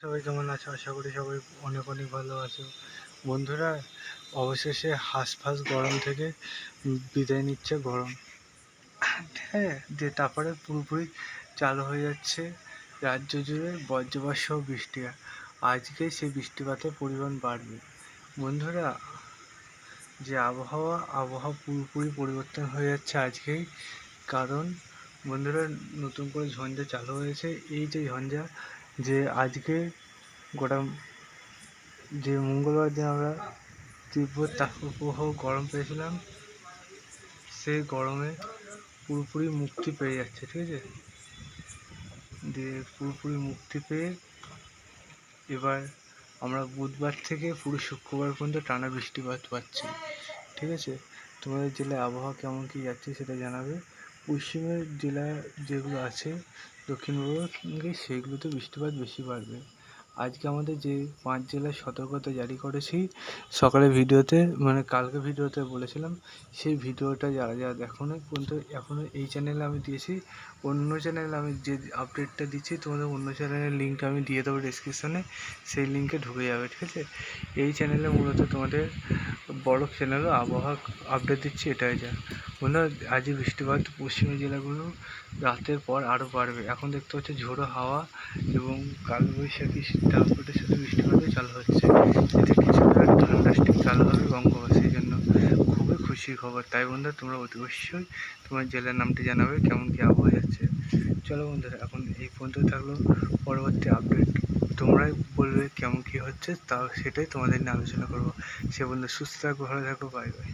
সবাই কেমন আছো? আশা করি সবাই অনেক অনেক ভালো আছো। বন্ধুরা, অবশেষে হাঁসফাঁস গরম থেকে বিদায় নিচ্ছে গরম। হ্যাঁ দিয়ে তারপরে পুরোপুরি চালু হয়ে যাচ্ছে রাজ্য জুড়ে বজ্রপাত সহ বৃষ্টি। আজকে সেই বৃষ্টিপাতের পরিমাণ বাড়বে। বন্ধুরা, যে আবহাওয়া আবহাওয়া পুরোপুরি পরিবর্তন হয়ে যাচ্ছে আজকেই। কারণ, বন্ধুরা, নতুন করে ঝঞ্ঝা চালু হয়েছে। এই যে ঝঞ্ঝা যে আজকে গোটা যে মঙ্গলবার দিন আমরা তীব্র তাপপ্রবাহ গরম পেয়েছিলাম, সেই গরমে পুরোপুরি মুক্তি পেয়ে যাচ্ছে, ঠিক আছে? দিয়ে পুরোপুরি মুক্তি পেয়ে এবার আমরা বুধবার থেকে পুরো শুক্রবার পর্যন্ত টানা বৃষ্টিপাত পাচ্ছি, ঠিক আছে? তোমাদের জেলায় আবহাওয়া কেমন কী যাচ্ছে সেটা জানাবে। পশ্চিমের জেলা যেগুলো আছে দক্ষিণবঙ্গে সেগুলোতে বৃষ্টিপাত বেশি বাড়বে। আজকে আমাদের যে পাঁচ জেলায় সতর্কতা জারি করেছি, সকালে ভিডিওতে মানে কালকে ভিডিওতে বলেছিলাম, সেই ভিডিওটা যারা যারা দেখোনি, কিন্তু এখনও এই চ্যানেলে আমি দিয়েছি। অন্য চ্যানেলে আমি যে আপডেটটা দিচ্ছি, তোমাদের অন্য চ্যানেলের লিঙ্কটা আমি দিয়ে দেবো ডিসক্রিপশনে সেই লিঙ্কে ঢুকে যাবে, ঠিক আছে? এই চ্যানেলে মূলত তোমাদের বড় চ্যানেলও আবহাওয়া আপডেট দিচ্ছি, এটাই যা। বন্ধুরা আজই বৃষ্টিপাত পশ্চিমের জেলাগুলো রাতের পর আরও বাড়বে। এখন দেখতে হচ্ছে ঝোড়ো হাওয়া এবং কালবৈশাখী তারপরে সাথে বৃষ্টিপাতও চালু হচ্ছে। এতে কিছুটা ঠান্ডা স্টিক চালু হবে বঙ্গোপসাগর। সেই জন্য খুবই খুশির খবর। তাই বন্ধুরা তোমরা অতি অবশ্যই তোমার জেলার নামটি জানাবে, কেমন কী আবহাওয়া যাচ্ছে। চলো বন্ধুরা, এখন এই পর্যন্ত থাকল। পরবর্তী আপডেট কেমন কী হচ্ছে, তাও সেটাই তোমাদের নিয়ে আলোচনা করব। সে বন্ধু সুস্থ থাকো, ভালো থাকো বাই বাই